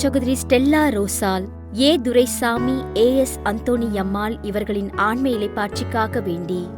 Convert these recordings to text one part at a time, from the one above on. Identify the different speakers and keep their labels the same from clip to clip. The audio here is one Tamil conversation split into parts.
Speaker 1: சகோதரி Stella Rosal A. Duraisamy A. S. Anthony Ammal இவர்களின் ஆண்மை இலைப்பாட்சிக்காக வேண்டி.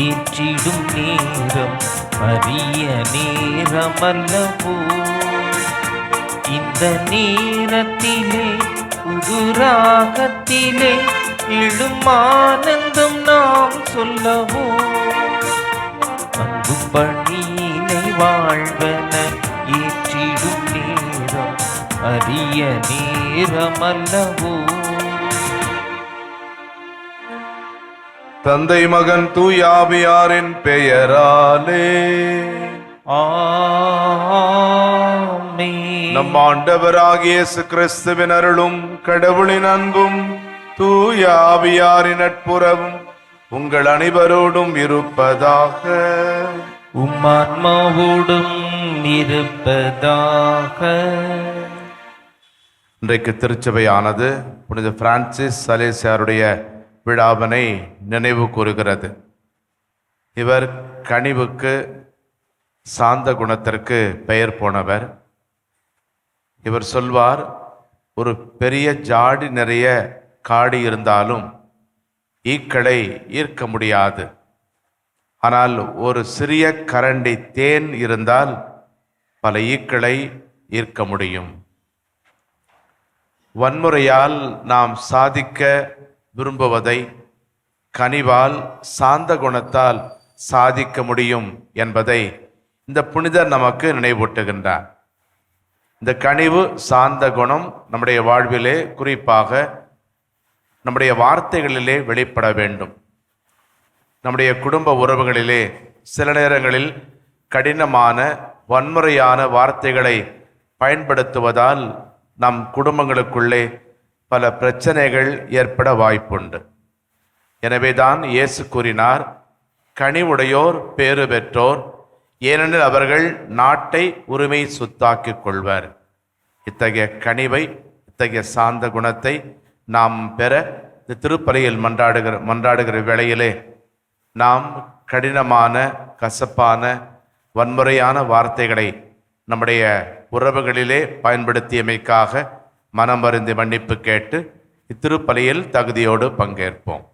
Speaker 2: ஏற்றிடும் நேரம் அரிய நேரமல்லவோ? இந்த நேரத்திலே புதுராகத்திலே எழும் ஆனந்தம் நாம் சொல்லவோ? அன்பு பணியினை வாழ்வன ஏற்றிடும் நேரம் அரிய நேரமல்லவோ?
Speaker 3: தந்தை மகன் தூயாவியாரின் பெயராலே. நம் ஆண்டவராகிய கிறிஸ்துவின் அருளும் கடவுளின் அன்பும் தூயாவியாரின் நட்புறவும் உங்கள் அனைவரோடும் இருப்பதாக.
Speaker 2: உம்மான்மாவோடும் இருப்பதாக.
Speaker 3: இன்றைக்கு திருச்சபையானது புனித பிரான்சிஸ் சலேசியாருடைய விழாவினை நினைவு கூறுகிறது. இவர் கனிவுக்கு சாந்த குணத்திற்கு பெயர் போனவர். இவர் சொல்வார் ஒரு பெரிய ஜாடி நிறைய காடு இருந்தாலும் ஈக்களை ஈர்க்க முடியாது. ஆனால் ஒரு சிறிய கரண்டி தேன் இருந்தால் பல ஈக்களை ஈர்க்க முடியும். வன்முறையால் நாம் சாதிக்க விரும்புவதை கனிவால் சாந்த குணத்தால் சாதிக்க முடியும் என்பதை இந்த புனிதர் நமக்கு நினைவூட்டுகின்றார். இந்த கனிவு சாந்த குணம் நம்முடைய வாழ்விலே குறிப்பாக நம்முடைய வார்த்தைகளிலே வெளிப்பட வேண்டும். நம்முடைய குடும்ப உறவுகளிலே சில நேரங்களில் கடினமான வன்முறையான வார்த்தைகளை பயன்படுத்துவதால் நம் குடும்பங்களுக்குள்ளே பல பிரச்சனைகள் ஏற்பட வாய்ப்புண்டு. எனவேதான் இயேசு கூறினார் கனிவுடையோர் பேறு பெற்றோர் ஏனெனில் அவர்கள் நாட்டை உரிமை சொத்தாக்கிக் கொள்வர். இத்தகைய கனிவை இத்தகைய சார்ந்த குணத்தை நாம் பெற இந்த திருப்பலையில் மன்றாடுகிற மன்றாடுகிற வேளையிலே நாம் கடினமான கசப்பான வன்முறையான வார்த்தைகளை நம்முடைய உறவுகளிலே பயன்படுத்தியமைக்காக மனம் வருந்தி மன்னிப்பு கேட்டு இத்திருப்பலியில் தகுதியோடு பங்கேற்போம்.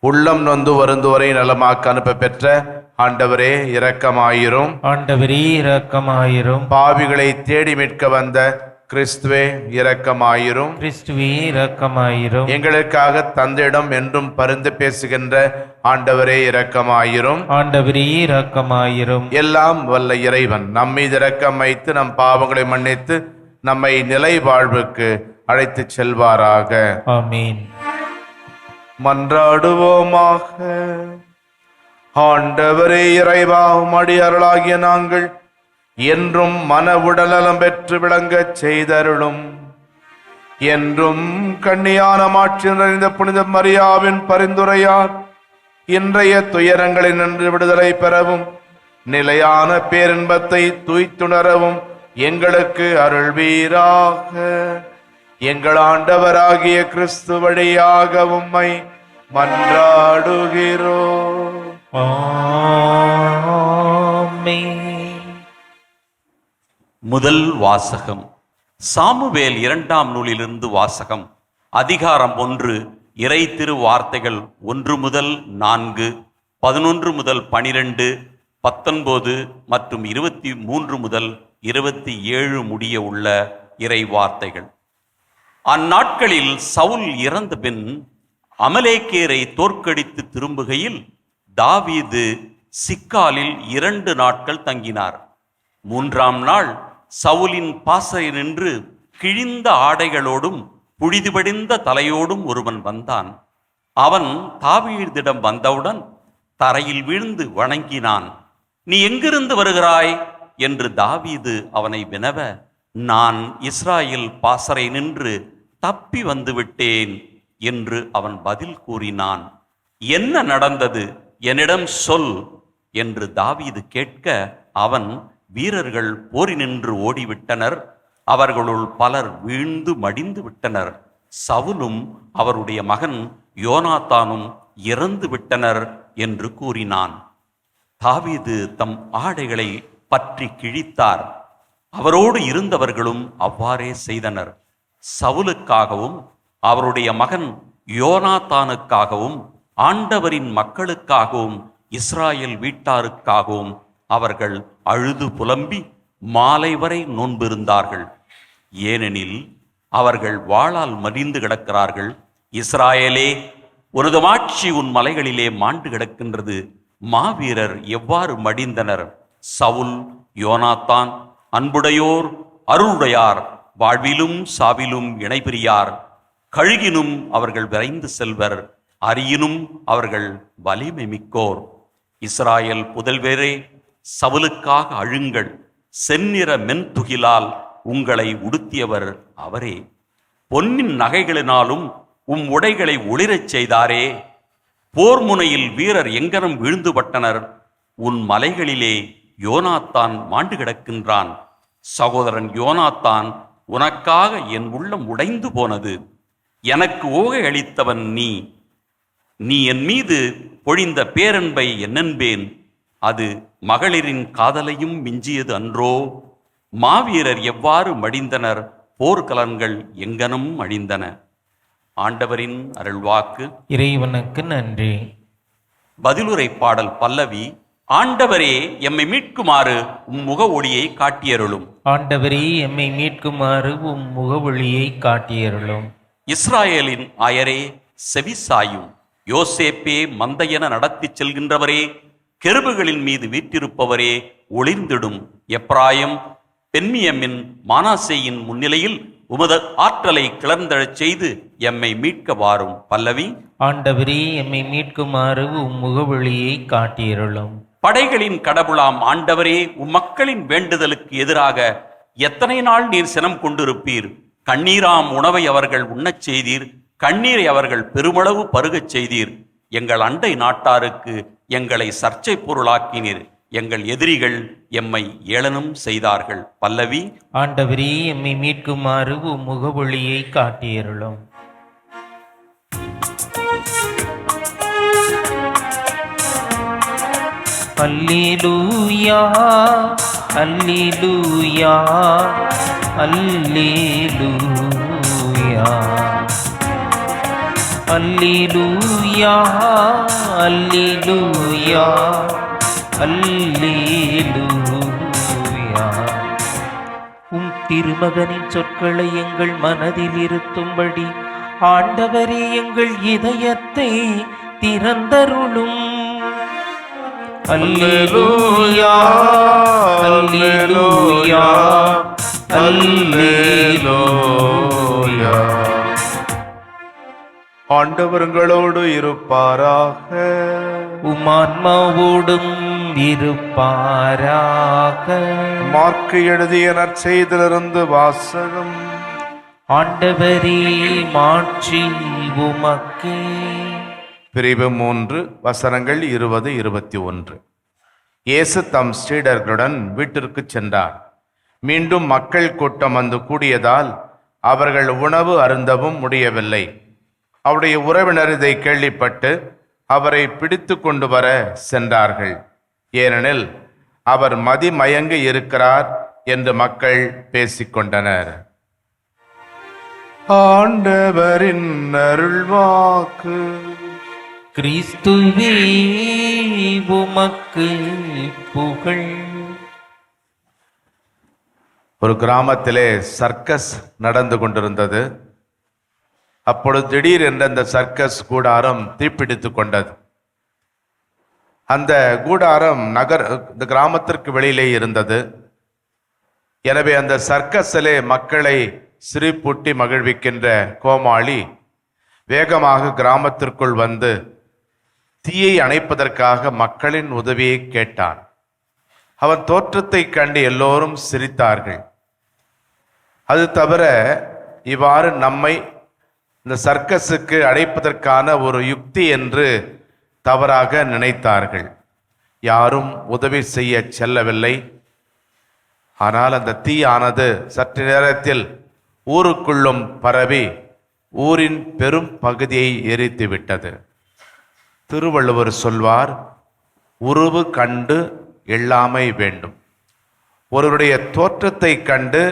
Speaker 3: உள்ளம் நொந்து வருந்துவரை நலமாக்க அனுப்ப பெற்ற ஆண்டவரே இரக்கமாயிரும்.
Speaker 2: ஆண்டவரே இரக்கமாயிரும்.
Speaker 3: பாவிகளை தேடி மீட்க வந்த கிறிஸ்துவே இரக்கமாயிரும்.
Speaker 2: கிறிஸ்துவே இரக்கமாயிரும்.
Speaker 3: எங்களுக்காக தந்தையிடம் என்றும் பரிந்து பேசுகின்ற ஆண்டவரே இரக்கமாயிரும்.
Speaker 2: ஆண்டவரே இரக்கமாயிரும்.
Speaker 3: எல்லாம் வல்ல இறைவன். நம்மீது இரக்கம் வைத்து நம் பாவங்களை மன்னித்து நம்மை நிலை வாழ்வுக்கு அழைத்துச் செல்வாராக.
Speaker 2: ஆமீன்.
Speaker 3: மன்றாடுவோமாக. ஆண்டவரே இறைவா உமடி அருளாகிய நாங்கள் என்றும் மன உடல்நலம் பெற்று விளங்கச் செய்தருளும். என்றும் கண்ணியான மாற்றி நிறைந்த புனித மரியாவின் பரிந்துரையார் இன்றைய துயரங்களை நின்று விடுதலை பெறவும் நிலையான பேரின்பத்தை தூய்த்துணரவும் எங்களுக்கு அருள்வீராக. எங்கள் ஆண்டவராகிய கிறிஸ்து வழியாக உம்மை
Speaker 2: மன்றாடுகிறோ
Speaker 4: முதல் வாசகம். சாமுவேல் இரண்டாம் நூலிலிருந்து வாசகம். அதிகாரம் ஒன்று இறை திரு வார்த்தைகள் ஒன்று முதல் நான்கு பதினொன்று முதல் பனிரெண்டு பத்தொன்பது மற்றும் இருபத்தி மூன்று முதல் இருபத்தி ஏழு முடிய உள்ள இறை வார்த்தைகள் அந்நாட்களில் சவுல் இறந்த பின் அமலேக்கேரை தோற்கடித்து திரும்புகையில் தாவீது சிக்காலில் இரண்டு நாட்கள் தங்கினார். மூன்றாம் நாள் சவுலின் பாசை நின்று கிழிந்த ஆடைகளோடும் புழுதிபடிந்த தலையோடும் ஒருவன் வந்தான். அவன் தாவீதிடம் வந்தவுடன் தரையில் வீழ்ந்து வணங்கினான். நீ எங்கிருந்து வருகிறாய்? என்று தாவீது அவனை வினவ நான் இஸ்ராயில் பாசறை நின்று தப்பி வந்து விட்டேன் என்று அவன் பதில் கூறினான். என்ன நடந்தது? என்னிடம் சொல் என்று தாவீது கேட்க அவன் வீரர்கள் போரி நின்று ஓடிவிட்டனர். அவர்களுள் பலர் வீழ்ந்து மடிந்து விட்டனர். சவுலும் அவருடைய மகன் யோனாத்தானும் இறந்து விட்டனர் என்று கூறினான். தாவீது தம் ஆடைகளை பற்றி கிழித்தார். அவரோடு இருந்தவர்களும் அவ்வாறே செய்தனர். சவுலுக்காகவும் அவருடைய மகன் யோனாத்தானுக்காகவும் ஆண்டவரின் மக்களுக்காகவும் இஸ்ராயல் வீட்டாருக்காகவும் அவர்கள் அழுது புலம்பி மாலை வரை நோன்பிருந்தார்கள். ஏனெனில் அவர்கள் வாளால் மடிந்து கிடக்கிறார்கள். இஸ்ராயேலே உனது மாட்சி உன் மலைகளிலே மாண்டு கிடக்கின்றது. மாவீரர் எவ்வாறு மடிந்தனர்? சவுல் யோனாத்தான் அன்புடையோர் அருளுடையார் வாழ்விலும் சாவிலும் இணைபிரியார். கழுகினும் அவர்கள் விரைந்து செல்வர் அரியினும் அவர்கள் வலிமை மிக்கோர். இஸ்ராயல் புதல்வேரே சவுலுக்காக அழுங்கள் செந்நிற மென்துகிலால் உங்களை உடுத்தியவர் அவரே. பொன்னின் நகைகளினாலும் உம் உடைகளை ஒளிரச் செய்தாரே. போர் முனையில் வீரர் எங்கனம் வீழ்ந்துபட்டனர் உன் மலைகளிலே யோனாத்தான் மாண்டு கிடக்கின்றான். சகோதரன் யோனாத்தான் உனக்காக என் உள்ளம் உடைந்து போனது. எனக்கு ஓகை அளித்தவன் நீ. நீ என் மீது பொழிந்த பேரன்பை என்னென்பேன்? அது மகளிரின் காதலையும் மிஞ்சியது அன்றோ? மாவீரர் எவ்வாறு மடிந்தனர்? போர்க்கலன்கள் எங்கனும் அழிந்தன. ஆண்டவரின் அருள்வாக்கு.
Speaker 2: இறைவனுக்கு நன்றி.
Speaker 4: பதிலுரை பாடல் பல்லவி ஆண்டவரே எம்மை மீட்குமாறு உம் முக ஒளியை காட்டியருளும்.
Speaker 2: ஆண்டவரே எம்மை மீட்குமாறு உம் முகவொளியை காட்டியருளும்.
Speaker 4: இஸ்ராயேலின் ஆயரே செவிசாயும் யோசேப்பே மந்தையென நடத்திச் செல்கின்றவரே கெருபுகளின் மீது வீற்றிருப்பவரே ஒளிர்ந்திடும் எப்ராயம். பெண்மியமின் மானாசேயின் முன்னிலையில் உமது ஆற்றலை கிளர்ந்தழச் செய்து எம்மை மீட்க வாரும் பல்லவி.
Speaker 2: ஆண்டவரே எம்மை மீட்குமாறு உம் முகவொளியை காட்டியருளும்.
Speaker 4: படைகளின் கடவுளாம் ஆண்டவரே உம் மக்களின் வேண்டுதலுக்கு எதிராக எத்தனை நாள் நீர் சினம் கொண்டிருப்பீர்? கண்ணீராம் உணவை அவர்கள் உண்ணச் செய்தீர் கண்ணீரை அவர்கள் பெருமளவு பருகச் செய்தீர். எங்கள் அண்டை நாட்டாருக்கு எங்களை சர்ச்சை பொருளாக்கினீர் எங்கள் எதிரிகள் எம்மை ஏளனம் செய்தார்கள். பல்லவி.
Speaker 2: ஆண்டவரே எம்மை மீட்குமாறு உம் முகவொளியை காட்டியருளும். அல்லேலூயா அல்லேலூயா அல்லேலூயா. அல்லேலூயா அல்லேலூயா அல்லேலூயா. உம் திருமகனின் சொற்களை எங்கள் மனதில் இருத்தும்படி ஆண்டவரே எங்கள் இதயத்தை திறந்தருளும். அல்லேலூயா அல்லேலூயா அல்லேலூயா
Speaker 3: ஆண்டவர்களோடு இருப்பாராக.
Speaker 2: உமான்மாவோடும் இருப்பாராக.
Speaker 3: மார்க்கு எழுதிய நற்செய்திலிருந்து வாசகம்.
Speaker 2: ஆண்டவரே மாட்சி உமக்கே.
Speaker 3: பிரிவு மூன்று வசனங்கள் இருபது இருபத்தி ஒன்று. இயேசு தம் ஸ்ரீடர்களுடன் வீட்டிற்கு சென்றார். மீண்டும் மக்கள் கூட்டம் வந்து கூடியதால் அவர்கள் உணவு அருந்தவும் முடியவில்லை. அவருடைய உறவினர் இதை கேள்விப்பட்டு அவரை பிடித்து கொண்டு வர சென்றார்கள். ஏனெனில் அவர் மதிமயங்கி இருக்கிறார் என்று மக்கள் பேசிக்கொண்டனர். ஆண்டவரின் அருள்வாக்கு.
Speaker 2: கிறிஸ்துவே உமக்கு புகழ்.
Speaker 3: ஒரு கிராமத்திலே சர்க்கஸ் நடந்து கொண்டிருந்தது. அப்பொழுது திடீர் என்ற அந்த சர்க்கஸ் கூடாரம் தீப்பிடித்து கொண்டது. அந்த கூடாரம் நகர் இந்த கிராமத்திற்கு வெளியிலே இருந்தது. எனவே அந்த சர்க்கஸிலே மக்களை சிரிப்பூட்டி மகிழ்விக்கின்ற கோமாளி வேகமாக கிராமத்திற்குள் வந்து தீயை அணைப்பதற்காக மக்களின் உதவியை கேட்டான். அவன் தோற்றத்தை கண்டு எல்லோரும் சிரித்தார்கள். அது தவிர இவ்வாறு நம்மை இந்த சர்க்கஸுக்கு அழைப்பதற்கான ஒரு யுக்தி என்று தவறாக நினைத்தார்கள். யாரும் உதவி செய்ய செல்லவில்லை. ஆனால் அந்த தீயானது சற்று நேரத்தில் ஊருக்குள்ளும் பரவி ஊரின் பெரும் பகுதியை எரித்து விட்டது திருவள்ளுவர் சொல்வார் உருவு கண்டு எள்ளாமை வேண்டும். ஒருவருடைய தோற்றத்தை கண்டு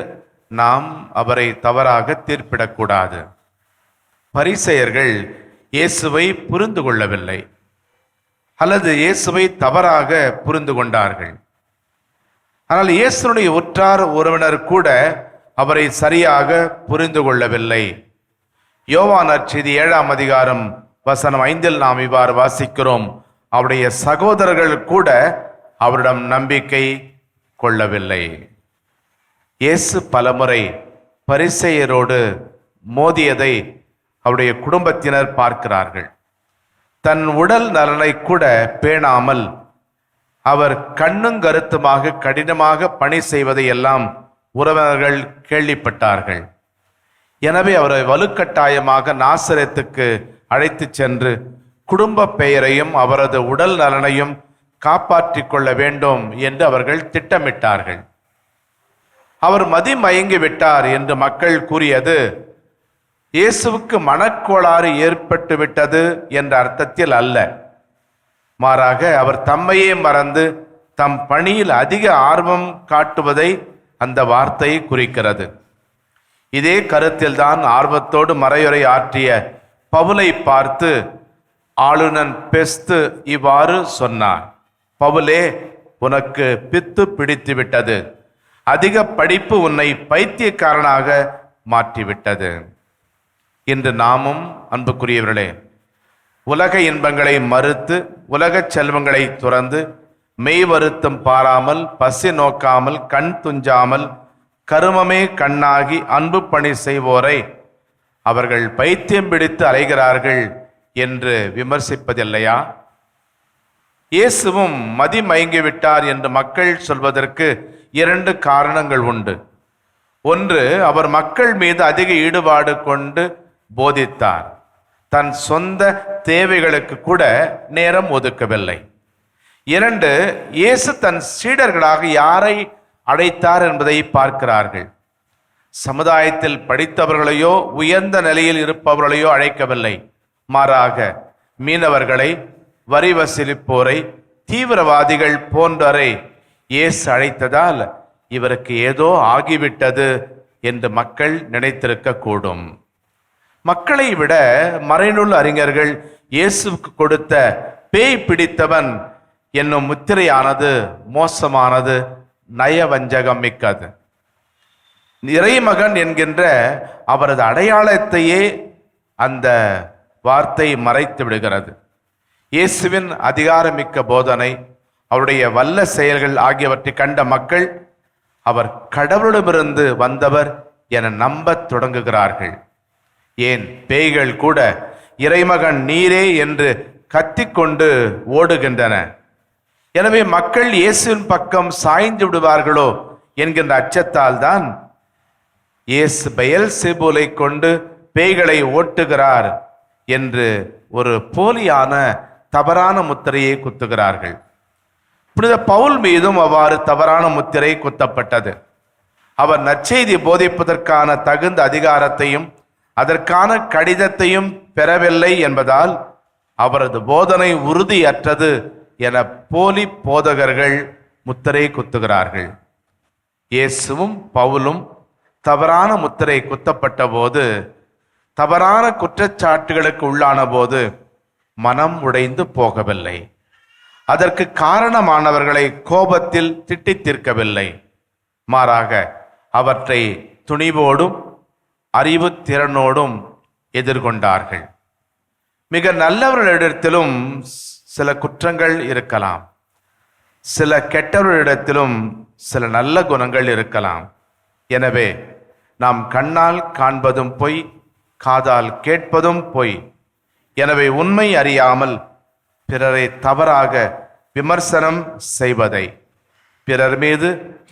Speaker 3: நாம் அவரை தவறாக தீர்ப்பிடக்கூடாது. பரிசெயர்கள் இயேசுவை புரிந்து கொள்ளவில்லை. அல்லது இயேசுவை தவறாக புரிந்து கொண்டார்கள். ஆனால் இயேசுனுடைய உற்றார் உறவினர் கூட அவரை சரியாக புரிந்து கொள்ளவில்லை. யோவான் நற்செய்தி ஏழாம் அதிகாரம் வசனம் ஐந்தில் நாம் இவ்வாறு வாசிக்கிறோம். அவருடைய சகோதரர்கள் கூட அவரிடம் நம்பிக்கை கொள்ளவில்லை. இயேசு பலமுறை பரிசெயரோடு மோதியதை அவருடைய குடும்பத்தினர் பார்க்கிறார்கள். தன் உடல் நலனை கூட பேணாமல் அவர் கண்ணும் கருத்துமாக கடினமாக பணி செய்வதை எல்லாம் உறவினர்கள் கேள்விப்பட்டார்கள். எனவே அவரை வலுக்கட்டாயமாக நாசரத்துக்கு அழைத்துச் சென்று குடும்ப பெயரையும் அவரது உடல் நலனையும் காப்பாற்றிக் கொள்ள வேண்டும் என்று அவர்கள் திட்டமிட்டார்கள். அவர் மதிமயங்கி விட்டார் என்று மக்கள் கூறியது இயேசுவுக்கு மனக்கோளாறு ஏற்பட்டு விட்டது என்ற அர்த்தத்தில் அல்ல. மாறாக அவர் தம்மையே மறந்து தம் பணியில் அதிக ஆர்வம் காட்டுவதை அந்த வார்த்தை குறிக்கிறது. இதே கருத்தில்தான் ஆர்வத்தோடு மறையுரை ஆற்றிய பவுலை பார்த்து ஆளுநன் பெஸ்து இவ்வாறு சொன்னார். பவுலே உனக்கு பித்து பிடித்து விட்டது அதிக படிப்பு உன்னை பைத்தியக்காரனாக மாற்றிவிட்டது. இன்று நாமும் அன்புக்குரியவர்களே உலக இன்பங்களை மறுத்து உலகச் செல்வங்களை துறந்து மெய் வருத்தம் பாராமல் பசி நோக்காமல் கண் துஞ்சாமல் கருமமே கண்ணாகி அன்பு பணி செய்வோரை அவர்கள் பைத்தியம் பிடித்து அலைகிறார்கள் என்று விமர்சிப்பதில்லையா? இயேசுவும் மதி மயங்கிவிட்டார் என்று மக்கள் சொல்வதற்கு இரண்டு காரணங்கள் உண்டு. ஒன்று அவர் மக்கள் மீது அதிக ஈடுபாடு கொண்டு போதித்தார். தன் சொந்த தேவைகளுக்கு கூட நேரம் ஒதுக்கவில்லை. இரண்டு இயேசு தன் சீடர்களாக யாரை அழைத்தார் என்பதை பார்க்கிறார்கள். சமுதாயத்தில் படித்தவர்களையோ உயர்ந்த நிலையில் இருப்பவர்களையோ அழைக்கவில்லை. மாறாக மீனவர்களை வரி வசூலிப்போரை தீவிரவாதிகள் போன்றரை இயேசு அழைத்ததால் இவருக்கு ஏதோ ஆகிவிட்டது என்று மக்கள் நினைத்திருக்க கூடும் மக்களை விட மறைநூல் அறிஞர்கள் இயேசுவுக்கு கொடுத்த பேய் பிடித்தவன் என்னும் முத்திரையானது மோசமானது நயவஞ்சகம் மிக்கது. இறைமகன் என்கின்ற அவரது அடையாளத்தையே அந்த வார்த்தை மறைத்து விடுகிறது. இயேசுவின் அதிகாரமிக்க போதனை அவருடைய வல்ல செயல்கள் ஆகியவற்றை கண்ட மக்கள் அவர் கடவுளிடமிருந்து வந்தவர் என நம்பத் தொடங்குகிறார்கள். ஏன்? பேய்கள் கூட இறைமகன் நீரே என்று கத்திக்கொண்டு ஓடுகின்றன. எனவே மக்கள் இயேசுவின் பக்கம் சாய்ந்து விடுவார்களோ என்கின்ற அச்சத்தால் தான் இயேசு பெயல் சிபுலை கொண்டு பேய்களை ஓட்டுகிறார் என்று ஒரு போலியான தவறான முத்திரையை குத்துகிறார்கள். புனித பவுல் மீதும் அவ்வாறு தவறான முத்திரை குத்தப்பட்டது. அவர் நற்செய்தி போதிப்பதற்கான தகுந்த அதிகாரத்தையும் அதற்கான கடிதத்தையும் பெறவில்லை என்பதால் அவரது போதனை உறுதியற்றது என போலி போதகர்கள் முத்திரை குத்துகிறார்கள். இயேசுவும் பவுலும் தவறான முத்திரை குத்தப்பட்ட போது தவறான குற்றச்சாட்டுகளுக்கு உள்ளான போது மனம் உடைந்து போகவில்லை. அதற்கு காரணமானவர்களை கோபத்தில் திட்டித் தீர்க்கவில்லை. மாறாக அவற்றை துணிவோடும் அறிவு திறனோடும் எதிர்கொண்டார்கள். மிக நல்லவர்களிடத்திலும் சில குற்றங்கள் இருக்கலாம். சில கெட்டவர்களிடத்திலும் சில நல்ல குணங்கள் இருக்கலாம். எனவே நாம் கண்ணால் காண்பதும் பொய் காதால் கேட்பதும் பொய். எனவே உண்மை அறியாமல் பிறரை தவறாக விமர்சனம் செய்வதை பிறர் மீது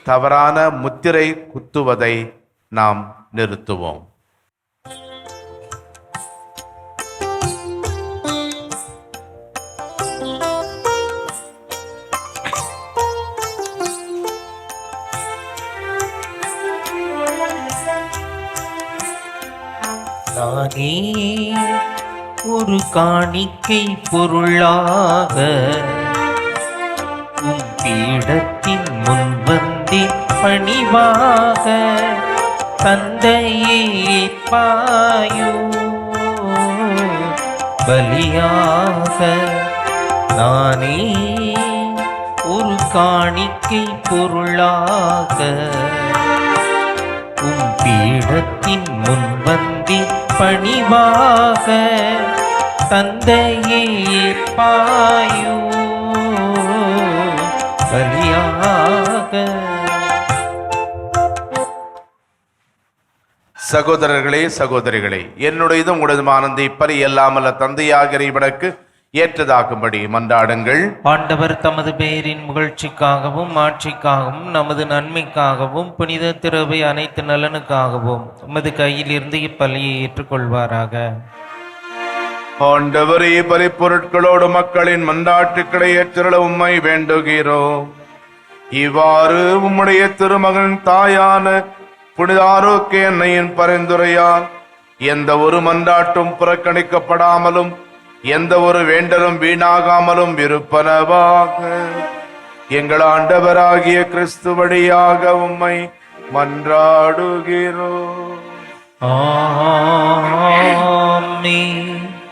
Speaker 3: தவறான முத்திரை குத்துவதை நாம் நிறுத்துவோம்.
Speaker 2: நானே ஒரு காணிக்கை பொருளாக உம் பீடத்தின் முன் வந்தே பணிவாக தந்தையே பாயோ பலியாக நானே ஒரு காணிக்கை பொருளாக உம் பீடத்தின் முன் வந்தேன் பணிவாக தந்தையே பாயோ. பலியாக
Speaker 3: சகோதரர்களே சகோதரிகளே என்னுடையதும் உங்களதுமானந்த இப்பலி எல்லாமல்ல தந்தையாகிற இவனுக்கு ஏற்றதாகும்படி மன்றாடுங்கள்.
Speaker 2: ஆண்டவர் தமது பெயரின் புகழ்ச்சிக்காகவும் ஆட்சிக்காகவும் நமது நன்மைக்காகவும் புனித திறவை அனைத்து நலனுக்காகவும் உமது கையில் இருந்து இப்பலியை ஏற்றுக்கொள்வாராக.
Speaker 3: ஆண்டவரே பலிப்பொருட்களோடு மக்களின் மன்றாட்டுக்களை ஏற்றிட உம்மை வேண்டுகிறோம். இவ்வாறு உம்முடைய திருமகன் தாயான புனித ஆரோக்கிய அன்னையின் பரிந்துரையால் எந்த ஒரு மன்றாட்டும் புறக்கணிக்கப்படாமலும் எந்த ஒரு வேண்டலும் வீணாகாமலும் இருப்பனவாக. எங்கள் ஆண்டவராகிய கிறிஸ்து வழியாக உம்மை மன்றாடுகிறோம்.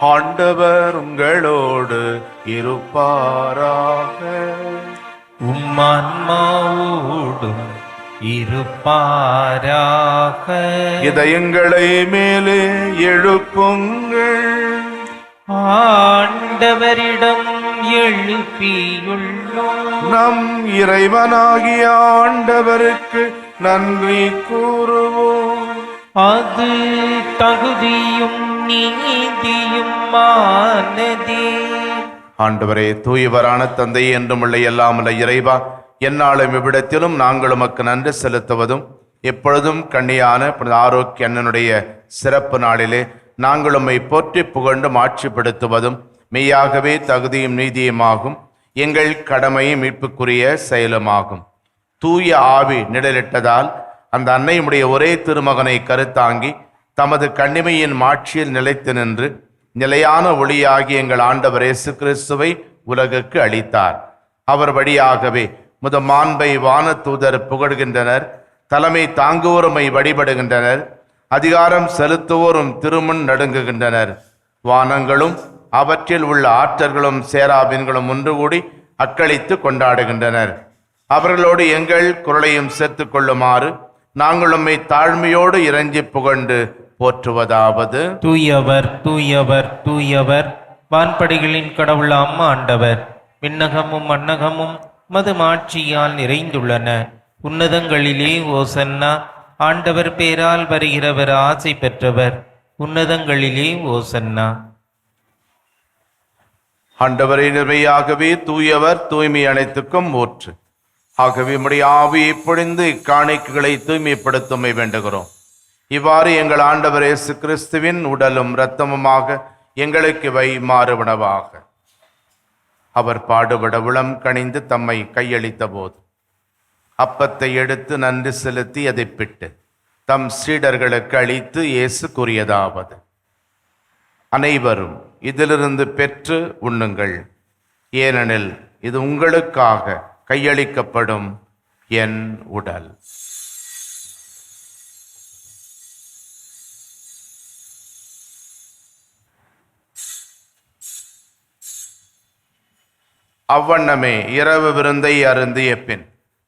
Speaker 3: ஆண்டவர் உங்களோடு இருப்பாராக.
Speaker 2: உம்மான்மாவோடும் இருப்பாராக.
Speaker 3: இதயங்களை மேலே எழுப்புங்கள்.
Speaker 2: ஆண்டவரிடம் எழுப்பியுள்ளோம்.
Speaker 3: நம் இறைவனாகிய ஆண்டவருக்கு நன்றி கூறுவோம்.
Speaker 2: அது தகுதியும் நீதியும் மானதே
Speaker 3: ஆண்டவரே தூயவரான தந்தை என்றும் உள்ள எல்லாமல்ல இறைவா என்னாலும் இவ்விடத்திலும் நாங்கள் உமக்கு நன்றி செலுத்துவதும் எப்பொழுதும் கண்ணியான ஆரோக்கிய அண்ணனுடைய சிறப்பு நாளிலே நாங்கள் உம்மை போற்றி புகழ்ந்து ஆட்சிப்படுத்துவதும் மெய்யாகவே தகுதியும் நீதியுமாகும். எங்கள் கடமையும் மீட்புக்குரிய செயலுமாகும். தூய ஆவி நிழலிட்டதால் அந்த அன்னையுடைய ஒரே திருமகனை கருத்தாங்கி தமது கண்ணிமையின் மாட்சியில் நிலைத்து நின்று நிலையான ஒளியாகி எங்கள் ஆண்டவர் இயேசு கிறிஸ்துவை உலகுக்கு அளித்தார். அவர் வழியாகவே முத மாண்பை வான தூதர் புகழ்கின்றனர் தலைமை தாங்குவோருமை வழிபடுகின்றனர். அதிகாரம் செலுத்துவோரும் திருமுன் நடுங்குகின்றனர். வானங்களும் அவற்றில் உள்ள ஆற்றர்களும் சேராபின்களும் ஒன்று கூடி அக்களித்து கொண்டாடுகின்றனர். அவர்களோடு எங்கள் குரலையும் சேர்த்து கொள்ளுமாறு நாங்கள் உம்மை தாழ்மையோடு இறைஞ்சி புகழ்ந்து போற்றுவதாவது.
Speaker 2: தூயவர் தூயவர் தூயவர் வான்படைகளின் கடவுள் அம்மா ஆண்டவர் விண்ணகமும் மன்னகமும் மது மாட்சியால் நிறைந்துள்ளன. உன்னதங்களிலே ஓசன்னா ஆண்டவர் பேரால் வருகிறவர் ஆசை பெற்றவர். உன்னதங்களிலே ஓசன்னா.
Speaker 3: ஆண்டவரை நிர்மையாகவே தூயவர் தூய்மை அனைத்துக்கும் ஊற்று ஆகவே நம்முடைய ஆவியை பொழிந்து இக்காணிக்கைகளை தூய்மைப்படுத்துமை வேண்டுகிறோம். இவ்வாறு எங்கள் ஆண்டவர் இயேசு கிறிஸ்துவின் உடலும் இரத்தமுமாக எங்களுக்கு வை மாறுவனவாக அவர் பாடுபட உளம் கணிந்து தம்மை கையளித்த போது அப்பத்தை எடுத்து நன்றி செலுத்தி அதை பிட்டு தம் சீடர்களுக்கு அளித்து இயேசு கூறியதாவது அனைவரும் இதிலிருந்து பெற்று உண்ணுங்கள். ஏனெனில் இது உங்களுக்காக கையளிக்கப்படும் என் உடல். அவ்வண்ணமே இரவு விருந்தை அருந்திய பின்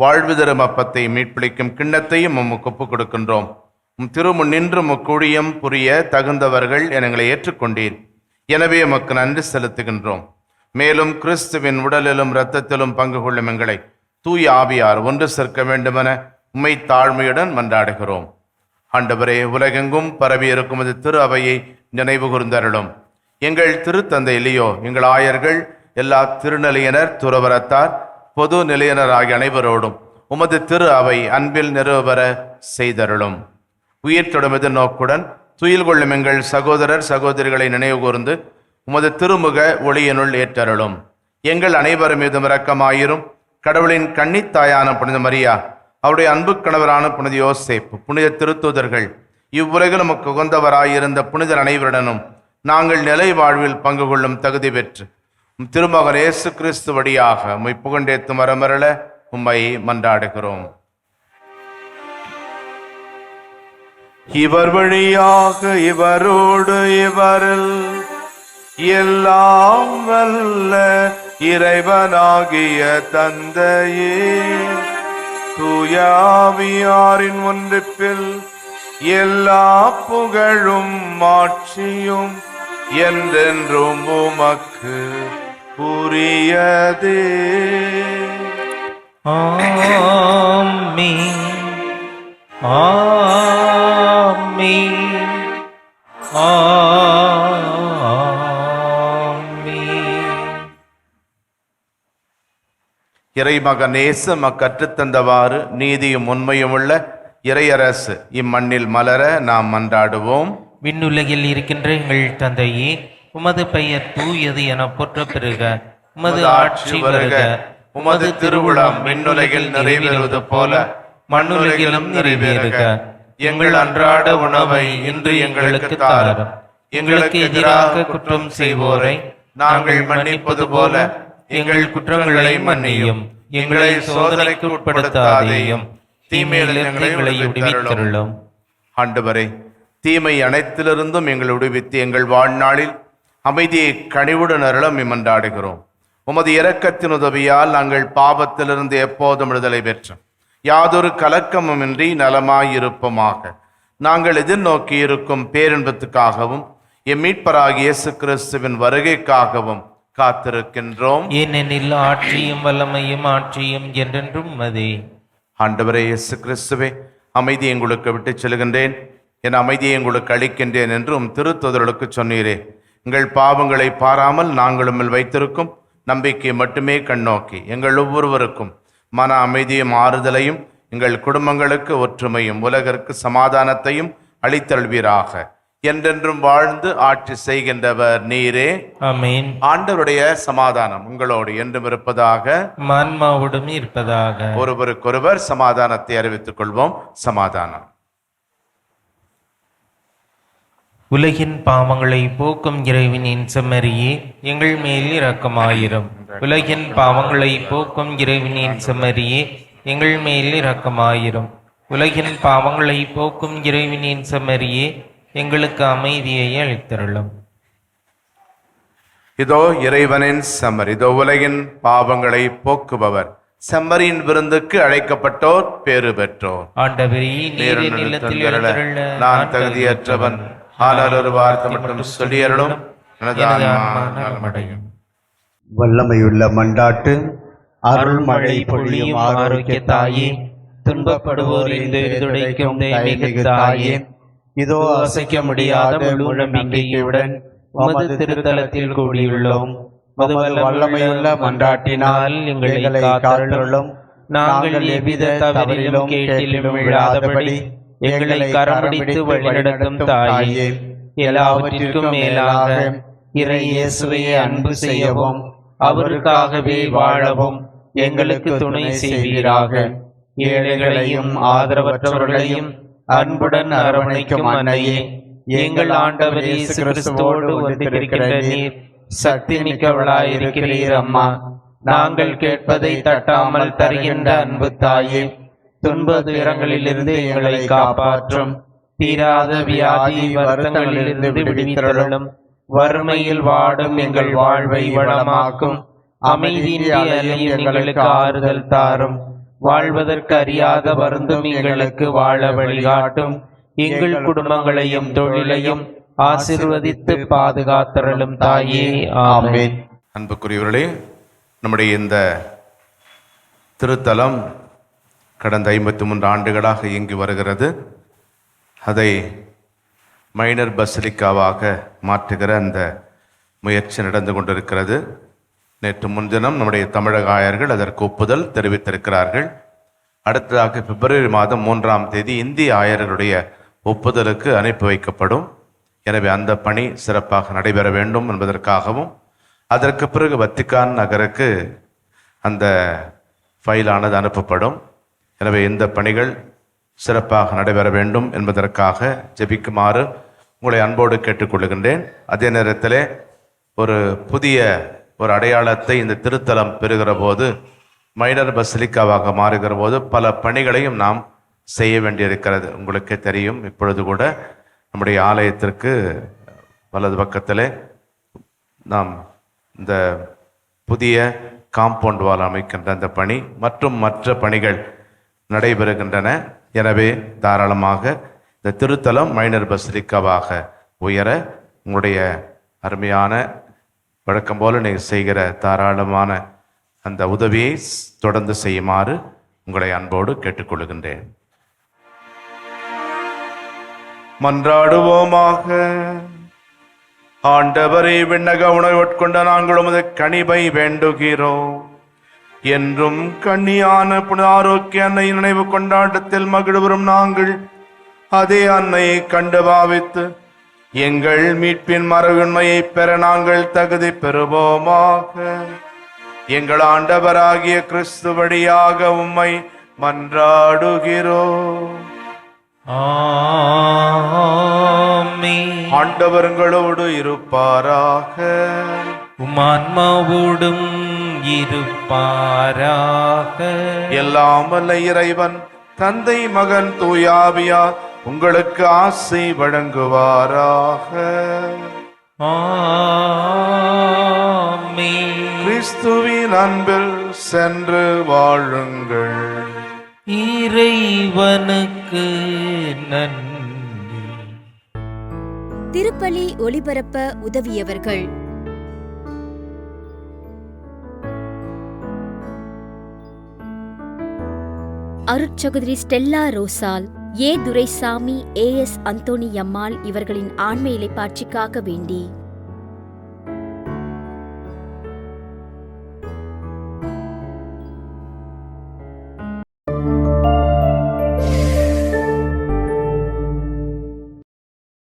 Speaker 3: வாழ்வு தரும் அப்பத்தை மீட்பிளிக்கும் கிண்ணத்தையும் உமக்கு ஒப்புக் கொடுக்கின்றோம். உம் திருமுன் நின்று முக்கூடியம் புரிய தகுந்தவர்கள் எங்களை ஏற்றுக்கொண்டீர். எனவே உமக்கு நன்றி செலுத்துகின்றோம். மேலும் கிறிஸ்துவின் உடலிலும் இரத்தத்திலும் பங்கு கொள்ளும் எங்களை தூய் ஆவியார் ஒன்று சேர்க்க வேண்டுமென உம்மை தாழ்மையுடன் மன்றாடுகிறோம். ஆண்டவரே உலகெங்கும் பரவி இருக்கும் இது திரு அவையை நினைவு கூர்ந்தருளும். எங்கள் திருத்தந்தை இல்லையோ எங்கள் ஆயர்கள் எல்லா திருநிலையினர் துறவரத்தார் பொது நிலையினர் ஆகிய அனைவரோடும் உமது திரு அவை அன்பில் நிறுவபெற செய்தருளும். உயிர் தொடுமது நோக்குடன் துயில் கொள்ளும் எங்கள் சகோதரர் சகோதரிகளை நினைவு கூர்ந்து உமது திருமுக ஒளியினுள் ஏற்றருளும். எங்கள் அனைவர் மீதும் இரக்கமாயிரும். கடவுளின் கன்னித்தாயான புனித மரியா அவருடைய அன்பு கணவரான புனித யோசேப்பு புனித திருத்தூதர்கள் இவ்வுலகில் நமக்கு உகந்தவராயிருந்த புனிதர் அனைவருடனும் நாங்கள் நிலை வாழ்வில் பங்கு கொள்ளும் தகுதி பெற்று திருமகன் இயேசு கிறிஸ்து வழியாக உம்மை புகண்டேத்து மரமரள உம்மை மன்றாடுகிறோம். இவர் வழியாக இவரோடு இவரில் எல்லாம் வல்ல இறைவனாகிய தந்தையே. தூயாவியாரின் ஒன்றிப்பில் எல்லா புகழும் மாட்சியும் என்றென்றும் உமக்கு உரியதே
Speaker 2: ஆமென். ஆமென். ஆமென்.
Speaker 3: இறைமக நேசம் கற்றுத்தந்தவாறு நீதியும் உண்மையும் உள்ள இறையரசு இம்மண்ணில் மலர நாம் மன்றாடுவோம்.
Speaker 2: விண்ணுலகில் இருக்கின்ற எங்கள் தந்தையே உமது பெயர் தூயது என போற்ற பெறுக உமது ஆட்சி வருக. உமது திருவுளம் விண்ணுலகில் நிறைவேறுவது போல மண்ணுலகிலும் நிறைவேறுக. எங்கள் அன்றாட உணவை இன்று எங்களுக்கு தாரும் எங்களுக்கு எதிராக குற்றம் செய்வோரை நாங்கள் மன்னிப்பது போல எங்கள் குற்றங்களை மன்னியும். எங்களை சோதனைக்கு உட்படுத்தாதேயும். தீமையிலிருந்து எங்களை விடுவித்தருளும்
Speaker 3: ஆண்டவரே தீமை அனைத்திலிருந்தும் எங்களை விடுவித்து எங்கள் வாழ்நாளில் அமைதியை கனிவுடன் அருளம் மன்றாடுகிறோம் உமது இரக்கத்தின் உதவியால் நாங்கள் பாவத்திலிருந்து எப்போதும் விடுதலை பெற்றோம். யாதொரு கலக்கமுமின்றி நலமாயிருப்போமாக. நாங்கள் எதிர்நோக்கி இருக்கும் பேரின்பத்துக்காகவும் எம் மீட்பராகிய இயேசு கிறிஸ்துவின் வருகைக்காகவும் காத்திருக்கின்றோம்.
Speaker 2: ஏனெனில் ஆட்சியும் வல்லமையும் ஆட்சியும் என்றென்றும் மதே
Speaker 3: ஆண்டவரே இயேசு கிறிஸ்துவே அமைதி உங்களுக்கு விட்டுச் செல்கின்றேன். என் அமைதியை உங்களுக்கு அளிக்கின்றேன் என்றும் திருத்துதர்களுக்கு சொன்னீரே. எங்கள் பாவங்களை பாராமல் நாங்கள் உம்மில் வைத்திருக்கும் நம்பிக்கை மட்டுமே கண்ணோக்கி எங்கள் ஒவ்வொருவருக்கும் மன அமைதியும் ஆறுதலையும் எங்கள் குடும்பங்களுக்கு ஒற்றுமையும் உலகிற்கு சமாதானத்தையும் அளித்தல்வீராக என்றென்றும் வாழ்ந்து ஆட்சி செய்கின்றவர் நீரே. ஆண்டவருடைய சமாதானம் உங்களோடு என்றும் இருப்பதாக.
Speaker 2: மான்மாவுடன் இருப்பதாக.
Speaker 3: ஒருவருக்கொருவர் சமாதானத்தை அறிவித்துக் கொள்வோம். சமாதானம்.
Speaker 2: உலகின் பாவங்களை போக்கும் இறைவனின் செம்மறியே எங்கள் மேல் இரக்கமாயிரும். உலகின் பாவங்களை போக்கும் இறைவனின் செம்மறியே எங்கள் மேல் இரக்கமாயிரும். உலகின் பாவங்களை போக்கும் இறைவனின் செம்மறியே எங்களுக்கு அமைதியை அளித்தருளும்.
Speaker 3: இதோ இறைவனின் செம்மறி. இதோ உலகின் பாவங்களை போக்குபவர். செம்மறியின் விருந்துக்கு அழைக்கப்பட்டோர் பேறு பெற்றோர்.
Speaker 2: ஆண்டவரே
Speaker 3: நான் தகுதியற்றவன். ஆனால் ஒரு வார்த்தை மட்டும் நலமடையும்.
Speaker 5: வல்லமையுள்ள மண்டாட்டு
Speaker 2: அருள்மழை பொழியும் ஆரோக்கிய தாயே துன்பப்படுவோரின் துடைக்கும் தெய்வீக தாயே
Speaker 5: இதோ
Speaker 2: அசைக்க முடியாத முழு நம்பிக்கையுடன் உமது திருத்தலத்தில் கூடியுள்ளோம்.
Speaker 5: வல்லமையுள்ள மன்றாட்டினால் எங்களை காத்தருளும்.
Speaker 2: நாங்கள் எவ்வித தவறிலும் கேட்டிலும் விழாதபடி எங்களை கரம்பிடித்து வழிநடத்தும் தாயே எல்லாவற்றிற்கும் மேலாக இறை இயேசுவையே அன்பு செய்யவும் அவருக்காகவே வாழவும் எங்களுக்கு துணை செய்வீராக. ஏழைகளையும் ஆதரவற்றவர்களையும் அன்புடன் அரவணைக்கும் அன்னையே எங்கள் ஆண்டவர் இயேசு கிறிஸ்துவோடு ஒன்றிருக்கிற நீர் சக்தி மிக்கவளாயிருக்கிறீர் அம்மா. நாங்கள் கேட்பதை தட்டாமல் தருகின்ற அன்பு தாயே துன்ப துயரங்களிலிருந்து எங்களை காப்பாற்றும். தீராத வியாதி வருத்தங்களிலிருந்து விடுவித்தருளும். வறுமையில் வாடும் எங்கள் வாழ்வை வளமாக்கும். அமைதியின்றி எங்களுக்கு ஆறுதல் தாரும். வாழ்வதற்கு அறியாத வருந்தும் எங்களுக்கு வாழ வழிகாட்டும். எங்கள் குடும்பங்களையும் தொழிலையும் ஆசிர்வதித்து பாதுகாத்தருளும் தாயே. ஆமேன்.
Speaker 3: அன்புக்குரியவர்களே நம்முடைய இந்த திருத்தலம் கடந்த ஐம்பத்தி மூன்று ஆண்டுகளாக இயங்கி வருகிறது. அதை மைனர் பசிலிக்காவாக மாற்றுகிற அந்த முயற்சி நடந்து கொண்டிருக்கிறது. நேற்று முன்தினம் நம்முடைய தமிழக ஆயர்கள் அதற்கு ஒப்புதல் தெரிவித்திருக்கிறார்கள். அடுத்ததாக பிப்ரவரி மாதம் மூன்றாம் தேதி இந்திய ஆயர்களுடைய ஒப்புதலுக்கு அனுப்பி வைக்கப்படும். எனவே அந்த பணி சிறப்பாக நடைபெற வேண்டும் என்பதற்காகவும் அதற்கு பிறகு வத்திக்கான் நகருக்கு அந்த ஃபைலானது அனுப்பப்படும். எனவே இந்த பணிகள் சிறப்பாக நடைபெற வேண்டும் என்பதற்காக ஜெபிக்குமாறு உங்களை அன்போடு கேட்டுக்கொள்கின்றேன். அதே நேரத்தில் ஒரு புதிய ஒரு அடையாளத்தை இந்த திருத்தலம் பெறுகிற போது மைனர் பசிலிக்காவாக மாறுகிற போது பல பணிகளையும் நாம் செய்ய வேண்டியிருக்கிறது. உங்களுக்கே தெரியும் இப்பொழுது கூட நம்முடைய ஆலயத்திற்கு வலது பக்கத்தில் நாம் இந்த புதிய காம்பவுண்ட் வால் அமைக்கின்ற அந்த பணி மற்றும் மற்ற பணிகள் நடைபெறுகின்றன. எனவே தாராளமாக இந்த திருத்தலம் மைனர் பசிலிக்காவாக உயர உங்களுடைய அருமையான வழக்கம் போல நீங்கள் செய்கிற தாராளமான அந்த உதவியை தொடர்ந்து செய்யுமாறு உங்களை அன்போடு கேட்டுக்கொள்கின்றேன். மன்றாடுவோமாக. ஆண்டவரை விண்ணக உணவு உட்கொண்ட நாங்கள் உமது கனிவை வேண்டுகிறோம். என்றும் கண்ணியான புனித ஆரோக்கிய அன்னையின் நினைவு கொண்டாட்டத்தில் மகிழ்வரும் நாங்கள். அதே அன்னையை கண்டு பாவித்து எங்கள் மீட்பின் மரபுண்மையை பெற நாங்கள் தகுதி பெறுவோமாக. எங்கள் ஆண்டவராகிய கிறிஸ்து வழியாக உம்மை மன்றாடுகிறோம். ஆண்டவர்களோடு இருப்பாராக.
Speaker 2: உமான்மாவோடும் இருப்பாராக
Speaker 3: எல்லாம் வல்ல இறைவன் தந்தை மகன் தூயாவியா உங்களுக்கு ஆசை வழங்குவாராக.
Speaker 2: ஆமென்.
Speaker 3: கிறிஸ்துவின் அன்பில் சென்று வாழுங்கள்.
Speaker 2: இறைவனுக்கு நன்றி.
Speaker 1: திருப்பலி ஒளிபரப்ப உதவியவர்கள் அருட்சகோதரி Stella Rosal A Duraisamy A S Anthony Ammal இவர்களின் ஆண்மை இலைப்பாட்சிக்காக வேண்டி.